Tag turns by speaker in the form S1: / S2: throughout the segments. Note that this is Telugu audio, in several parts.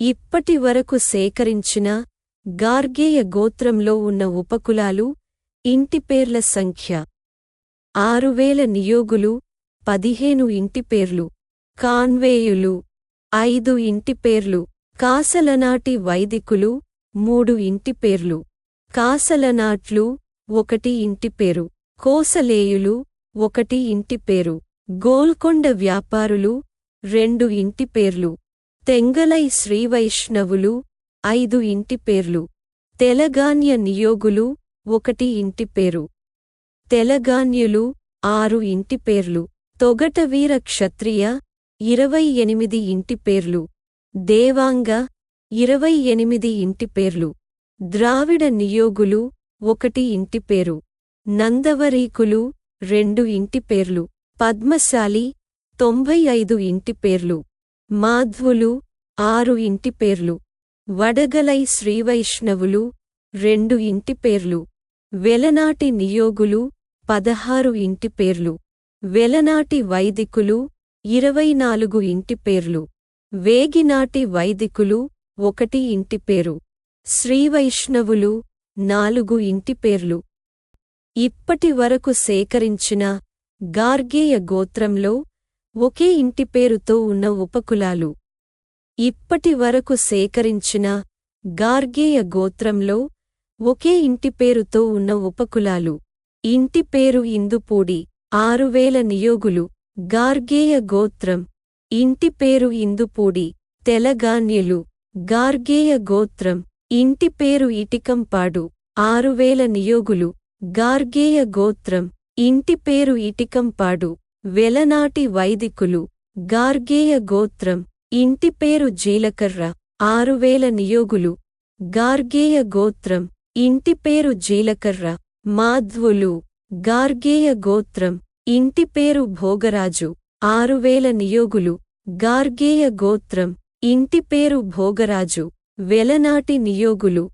S1: ఇప్పటి వరకు సేకరించిన గార్గేయ గోత్రంలో ఉన్న ఉపకులాలు ఇంటిపేర్ల సంఖ్య. ఆరువేల నియోగులు పదిహేను ఇంటిపేర్లు కాన్వేయులు ఐదు ఇంటిపేర్లు కాసలనాటి వైదికులు మూడు ఇంటిపేర్లు కాసలనాట్లు ఒకటి ఇంటిపేరు కోసలేయులు ఒకటి ఇంటిపేరు గోల్కొండ వ్యాపారులు రెండు ఇంటిపేర్లు తెంగలై శ్రీవైష్ణవులు ఐదు ఇంటి పేర్లు. తెలగాన్య నియోగులు ఒకటి ఇంటి పేరు. తెలగాన్యులు ఆరు ఇంటి పేర్లు. తొగటవీర క్షత్రియ ఇరవై ఎనిమిది ఇంటి పేర్లు. దేవాంగ ఇరవై ఎనిమిది ఇంటి పేర్లు. ద్రావిడ నియోగులు ఒకటి ఇంటి పేరు. నందవరీకులు రెండు ఇంటి పేర్లు. పద్మశాలి తొంభై ఐదు ఇంటి పేర్లు. మాధ్వులు ఆరు ఇంటి పేర్లు. వడగలై శ్రీవైష్ణవులు రెండు ఇంటి పేర్లు. వెలనాటి నియోగులు పదహారు ఇంటి పేర్లు. వెలనాటి వైదికులు ఇరవై నాలుగు ఇంటి పేర్లు. వేగినాటి వైదికులు ఒకటి ఇంటి పేరు. శ్రీవైష్ణవులు నాలుగు ఇంటి పేర్లు. ఇప్పటి వరకు సేకరించిన గార్గేయ గోత్రంలో ఒకే ఇంటి పేరుతో ఉన్న ఉపకులాలు. ఇప్పటి వరకు సేకరించిన గార్గేయ గోత్రంలో ఒకే ఇంటి పేరుతో ఉన్న ఉపకులాలు. ఇంటి పేరు ఇందుపూడి ఆరువేల నియోగులు. గార్గేయ గోత్రం. ఇంటి పేరు ఇందుపూడి తెలగాన్యులు గార్గేయ గోత్రం. ఇంటి పేరు ఇటికంపాడు. ఆరువేల నియోగులు. గార్గేయ గోత్రం. ఇంటి పేరు ఇటికంపాడు. వెలనాటి వైదికులు గార్గేయ గోత్రం ఇంటిపేరు జీలకర్ర ఆరువేల నియోగులు. గార్గేయ గోత్రం ఇంటిపేరు జీలకర్ర. మాధ్వులు గార్గేయ గోత్రం ఇంటిపేరు భోగరాజు ఆరువేల నియోగులు. గార్గేయ గోత్రం ఇంటిపేరు భోగరాజు. వెలనాటి నియోగులు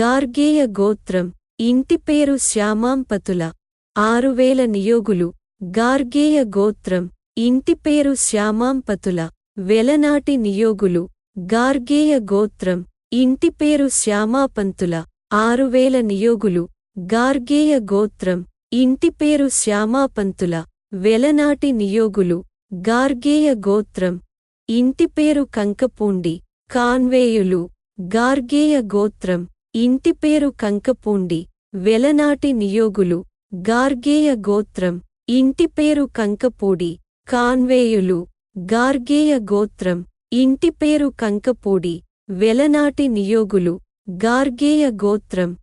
S1: గార్గేయ గోత్రం ఇంటిపేరు శ్యామాంపతుల. ఆరువేల నియోగులు. గార్గేయ గోత్రం ఇంటిపేరు శ్యామాంపతుల వెలనాటి నియోగులు. గార్గేయ గోత్రం ఇంటిపేరు శ్యామాపంతుల ఆరువేల నియోగులు. గార్గేయ గోత్రం ఇంటిపేరు శ్యామాపంతుల వెలనాటి నియోగులు. గార్గేయ గోత్రం ఇంటిపేరు కంకపూండి కాన్వేయులు. గార్గేయ గోత్రం ఇంటిపేరు కంకపూండి వెలనాటి నియోగులు. గార్గేయ గోత్రం ఇంటిపేరు కంకపూడి కాన్వేయులు గార్గేయ గోత్రం. ఇంటిపేరు కంకపూడి వెలనాటి నియోగులు గార్గేయ గోత్రం.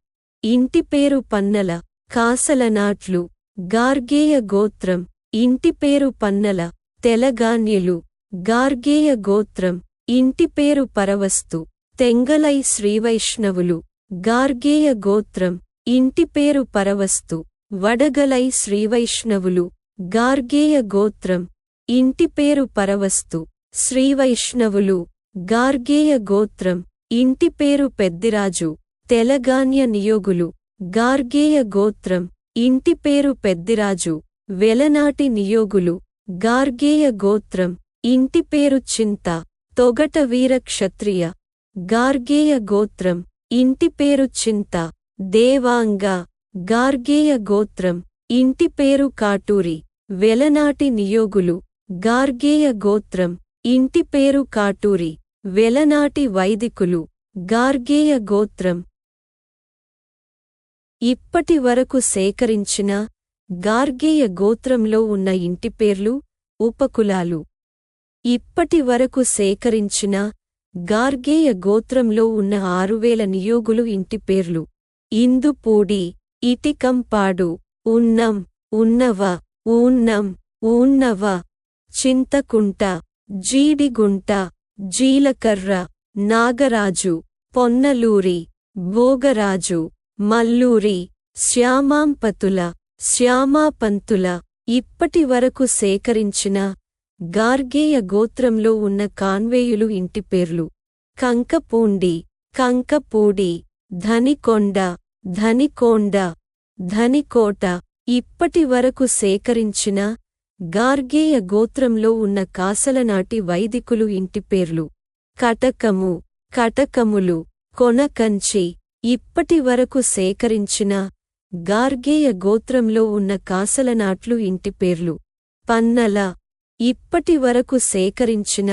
S1: ఇంటిపేరు పన్నల కాసలనాట్లు గార్గేయ గోత్రం. ఇంటిపేరు పన్నల తెలగాన్యులు గార్గేయ గోత్రం. ఇంటిపేరు పరవస్తు తెంగలై శ్రీవైష్ణవులు గార్గేయ గోత్రం. ఇంటిపేరు పరవస్తు. వడగలై శ్రీవైష్ణవులు. గార్గేయ గోత్రం. ఇంటిపేరు పరవస్తు. శ్రీవైష్ణవులు. గార్గేయ గోత్రం. ఇంటిపేరు పెద్దిరాజు. తెలగాన్య నియోగులు. గార్గేయ గోత్రం. ఇంటిపేరు పెద్దిరాజు. వెలనాటి నియోగులు. గార్గేయ గోత్రం. ఇంటిపేరు చింత. తొగట వీర క్షత్రియ. గార్గేయ గోత్రం. ఇంటిపేరు చింత. దేవాంగ. గార్గేయ గోత్రం ఇంటిపేరు కాటూరి వెలనాటి నియోగులు గార్గేయ గోత్రం ఇంటిపేరు కాటూరి వెలనాటి వైదికులు గార్గేయ గోత్రం. ఇప్పటి వరకు సేకరించిన గార్గేయ గోత్రంలో ఉన్న ఇంటిపేర్లు ఉపకులాలు. ఇప్పటి వరకు సేకరించిన గార్గేయ గోత్రంలో ఉన్న ఆరువేల నియోగులు ఇంటిపేర్లు ఇందుపూడి ఇటికంపాడు ఉన్నం ఉన్నవ ఊన్నం ఊన్నవ చింతకుంట జీడిగుంట జీలకర్ర నాగరాజు పొన్నలూరి భోగరాజు మల్లూరి శ్యామాంపతుల శ్యామాపంతుల ఇప్పటి వరకు సేకరించిన గార్గేయ గోత్రంలో ఉన్న కాన్వేయులు ఇంటి పేర్లు. కంకపూండి కంకపూడి ధనికొండ ధనికోండ ధనికోట ఇప్పటి వరకు సేకరించిన గార్గేయ గోత్రంలో ఉన్న కాసలనాటి వైదికులు ఇంటిపేర్లు కటకము కటకములు కొనకంచి ఇప్పటి వరకు సేకరించిన గార్గేయ గోత్రంలో ఉన్న కాసలనాట్లు ఇంటి పేర్లు. పన్నల ఇప్పటి వరకు సేకరించిన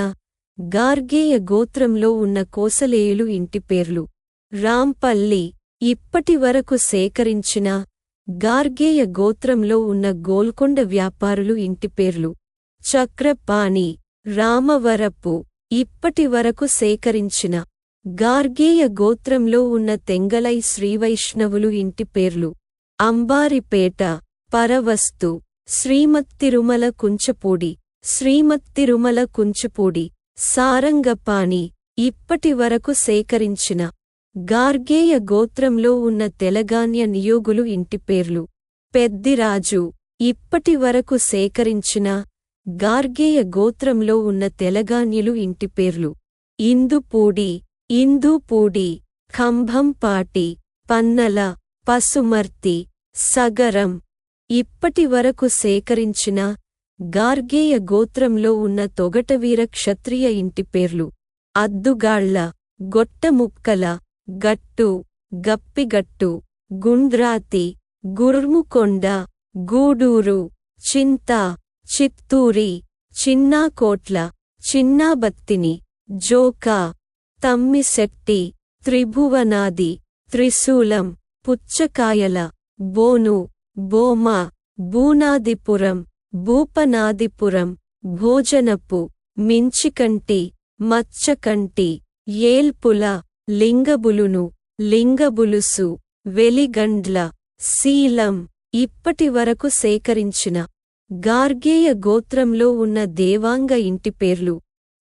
S1: గార్గేయ గోత్రంలో ఉన్న కోసలేయులు ఇంటి పేర్లు. రాంపల్లి ఇప్పటి వరకు సేకరించిన గార్గేయ గోత్రంలో ఉన్న గోల్కొండ వ్యాపారులు ఇంటి పేర్లు చక్రపాణి రామవరపు ఇప్పటి వరకు సేకరించిన గార్గేయ గోత్రంలో ఉన్న తెంగలై శ్రీవైష్ణవులు ఇంటి పేర్లు అంబారిపేట పరవస్తు శ్రీమత్తిరుమల కుంచపూడి శ్రీమత్తిరుమల కుంచుపూడి సారంగపాణి ఇప్పటి వరకు సేకరించిన గార్గేయ గోత్రంలో ఉన్న తెలగాన్య నియోగులు ఇంటి పేర్లు. పెద్దిరాజు ఇప్పటి వరకు సేకరించిన గార్గేయ గోత్రంలో ఉన్న తెలగాన్యులు ఇంటి పేర్లు. ఇందుపూడి ఇందూపూడి ఖంభంపాటి పన్నల పసుమర్తి సగరం. ఇప్పటి వరకు సేకరించిన గార్గేయ గోత్రంలో ఉన్న తొగటవీర క్షత్రియ ఇంటి పేర్లు. అద్దుగాళ్ళ గొట్టముక్కల గట్టు గప్పిగట్టు గుండ్రాతి గుర్ముకొండ గూడూరు చింత చిత్తూరి చిన్నాకోట్ల చిన్నాబత్తిని జోకా తమ్మిశెట్టి త్రిభువనాది త్రిశూలం పుచ్చకాయల బోను బోమ బూనాదిపురం భూపనాదిపురం భోజనపు మించికంటి మచ్చకంటి ఏల్పుల లింగబులును లింగబులుసు వెలిగండ్ల శీలం ఇప్పటి వరకు సేకరించిన గార్గేయ గోత్రంలో ఉన్న దేవాంగ ఇంటి పేర్లు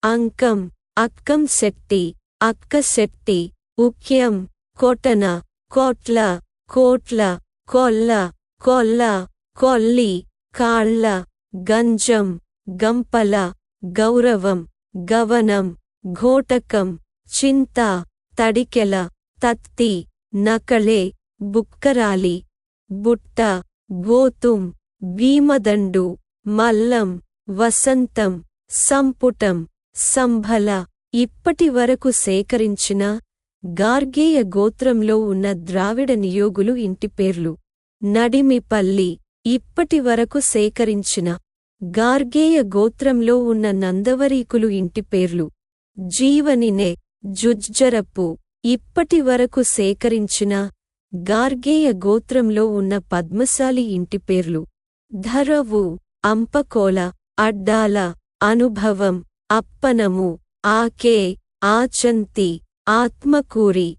S1: అంకం అక్కం శెట్టి అక్క శెట్టి ఉక్యం కొటన కోట్ల కోట్ల కొల్ల కొల్ల కొల్లి కాళ్ళ గంజం గంపల గౌరవం గవనం ఘోటకం చింత తడికెల తత్తి నకళే బుక్కరాలి బుట్ట భోతుం భీమదండు మల్లం వసంతం సంపుటం సంభల ఇప్పటి వరకు సేకరించిన గార్గేయ గోత్రంలో ఉన్న ద్రావిడ నియోగులు ఇంటి పేర్లు నడిమిపల్లి ఇప్పటి వరకు సేకరించిన గార్గేయ గోత్రంలో ఉన్న నందవరీకులు ఇంటి పేర్లు జీవనినే జుజ్జరపు ఇప్పటి వరకు సేకరించిన గార్గేయ గోత్రంలో ఉన్న పద్మశాలి ఇంటి పేర్లు. ధరవు అంపకోల అడ్డాల అనుభవం అప్పనము ఆకే ఆచంతి ఆత్మకూరి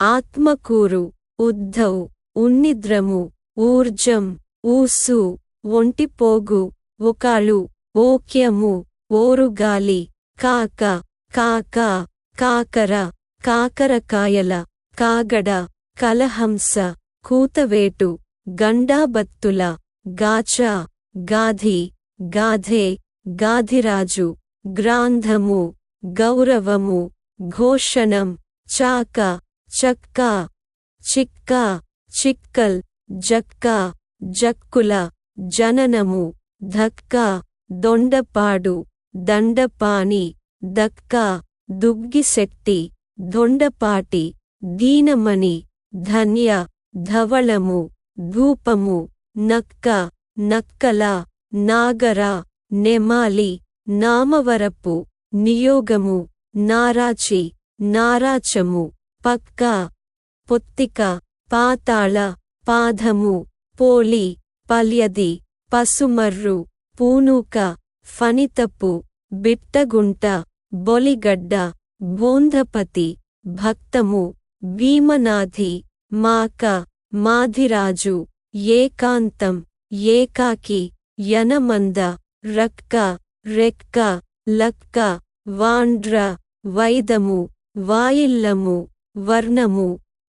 S1: ఆత్మకూరు ఉద్ధవ్ ఉన్నిద్రము ఊర్జం ఊసు ఒంటిపోగు ఒకాళు ఓక్యము ఓరుగాలి కాక కాక కాకర కాకరకాయల కాగడ కలహంస కూతవేటు గండాబత్తుల గాచా గాధి గాధే గాధిరాజు గ్రాంధము గౌరవము ఘోషణం చాక చక్కా చిక్క చిక్కల్ జక్క జక్కుల జననము ధక్కా దొండపాడు దండపాని దక్కా దుగ్గిశెట్టి దొండపాటి దీనమణి ధన్య ధవళము ధూపము నక్క నక్కల నాగర నెమాలి నామవరపు నియోగము నారాచి నారాచము పక్క పొత్తిక పాతాళ పాదము పోలి పల్యది పసుమర్రు పూనూక ఫణితప్పు బిట్టగుంట బొలిగడ్డ బోంధపతి భక్తము భీమనాథి మాక మాధిరాజు ఏకాంతం ఏకాకి యనమంద రక్క రెక్క లక్క వాండ్ర వైదము వాయిల్లము వర్ణము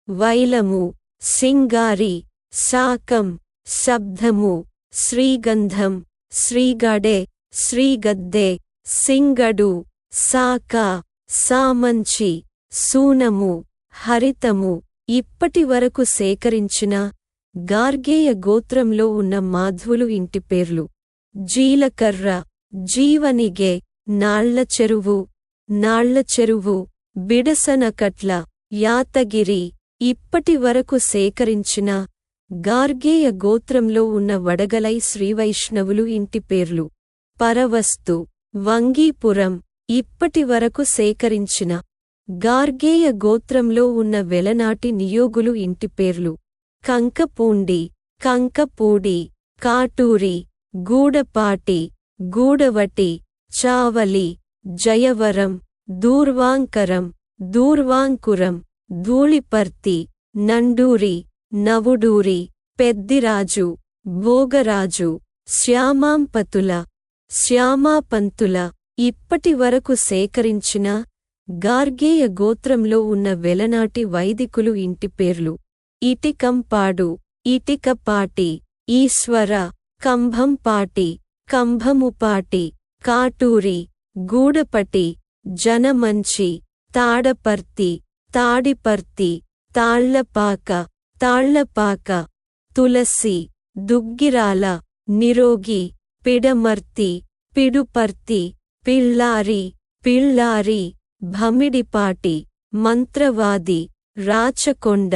S1: వైలము సింగారి సాకం శబ్దము శ్రీగంధం శ్రీగడే శ్రీగద్దే సింగడు. సాక సామంచి సూనము హరితము ఇప్పటి వరకు సేకరించిన గార్గేయ గోత్రంలో ఉన్న మాధ్వులు ఇంటి పేర్లు. జీలకర్ర జీవనిగే నాళ్ళ చెరువు నాళ్ళ చెరువు బిడసనకట్ల యాతగిరి ఇప్పటి వరకు సేకరించిన గార్గేయ గోత్రంలో ఉన్న వడగలై శ్రీవైష్ణవులు ఇంటి పేర్లు. పరవస్తు వంగీపురం ఇప్పటి వరకు సేకరించిన గార్గేయ గోత్రంలో ఉన్న వెలనాటి నియోగులు ఇంటి పేర్లు. కంకపూండి కంకపూడి కాటూరి గూడపాటి గూడవటి చావలి జయవరం దూర్వాంకరం దూర్వాంకురం ధూళిపర్తి నండూరి నవుడూరి పెద్దిరాజు భోగరాజు శ్యామాంపతుల శ్యామాపంతుల ఇప్పటి వరకు సేకరించిన గార్గేయ గోత్రంలో ఉన్న వెలనాటి వైదికులు ఇంటి పేర్లు. ఇటికంపాడు ఇటికపాటి ఈశ్వర కంభంపాటి కంభముపాటి కాటూరి గూడపటి జనమంచి తాడపర్తి తాడిపర్తి తాళ్ళపాక తాళ్ళపాక తులసి దుగ్గిరాల నిరోగి పిడమర్తి పిడుపర్తి పిళ్ళారి పిళ్ళారి భమిడిపాటి మంత్రవాది రాచకొండ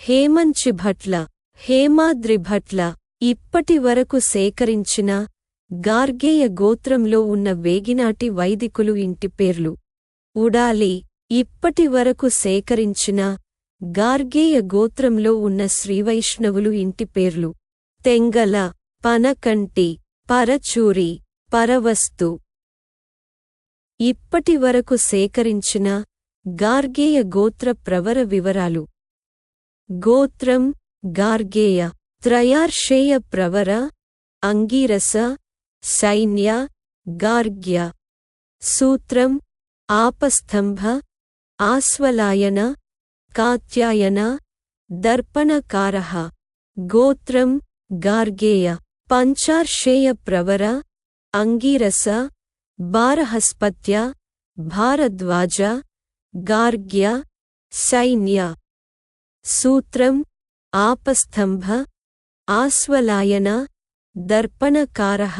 S1: హేమంచిభట్ల హేమాద్రిభట్ల ఇప్పటి వరకు సేకరించిన గార్గేయ గోత్రంలో ఉన్న వేగినాటి వైదికులు ఇంటి పేర్లు. ఉడాలి ఇప్పటి వరకు సేకరించిన గార్గేయ గోత్రంలో ఉన్న శ్రీవైష్ణవులు ఇంటి పేర్లు. తెంగల పనకంటి పరచూరి పరవస్తు ఇప్పటి వరకు సేకరించిన గార్గేయ గోత్ర ప్రవర వివరాలు. గోత్రం గార్గేయ త్రయార్షేయ ప్రవర అంగీరస సైన్య గార్గ్య. సూత్రం ఆపస్తంభ ఆస్వలాయన కాత్యాయన దర్పణకారః. గోత్రం గార్గేయ పంచార్షేయ ప్రవర అంగీరస బారహస్పత్య భారద్వాజ గార్గ్య సైన్య సూత్రం ఆపస్తంభ ఆస్వలాయన దర్పణకారః